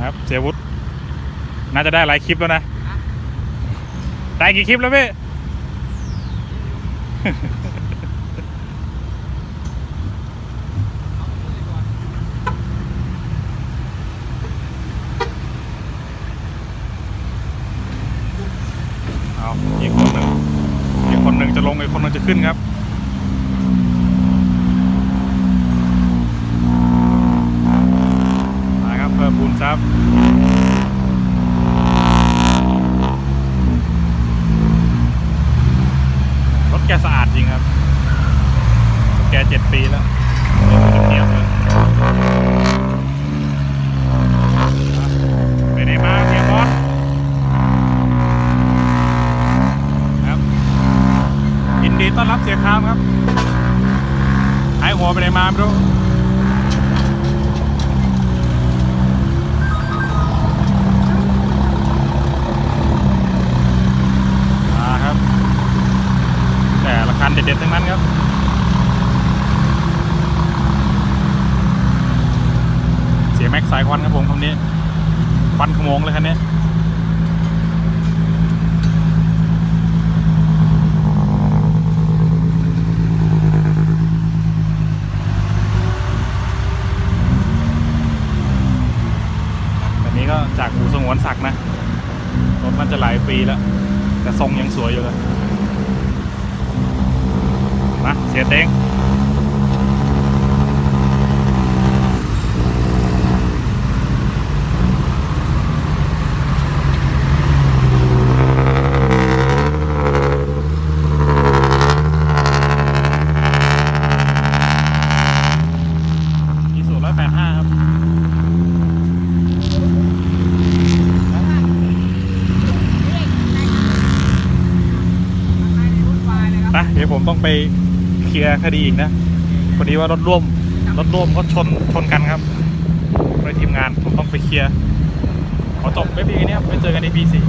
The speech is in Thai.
นะครับ เสียวุฒิน่าจะได้หลายคลิปแล้วนะ ได้กี่คลิปแล้วพี่ เอาอีกคนหนึ่งอีกคนหนึ่งจะลงอีกคนหนึ่งจะขึ้นครับ มา ครับเพิ่มพูนซับรถแกสะอาดจริงครับ แกเจ็ดปีแล้วเงียบเลยไปไหนมาเสียบอสครับยินดีต้อนรับเสียคามครับหายหัวไปไหนมาไม่รู้ คันเด็ดๆทั้งนั้นครับเสียแม็กสายควันครับผมคำนี้ควันขโมงเลยคันนี้แบบนี้ก็จากอู่สงวนศักนะรถมันจะหลายปีแล้ว แต่ทรงยังสวยอยู่เลย มาเสียเต้งอีสูร้อยแปดห้าครับนะเดี๋ยวผมต้องไป เคลียร์คดีอีกนะพอดีว่ารถร่วมรถร่วมก็ชนชนกันครับโดยทีมงานผมต้องไปเคลียร์ขอจบไม่ปีนี้ไปเจอกันในปีสี่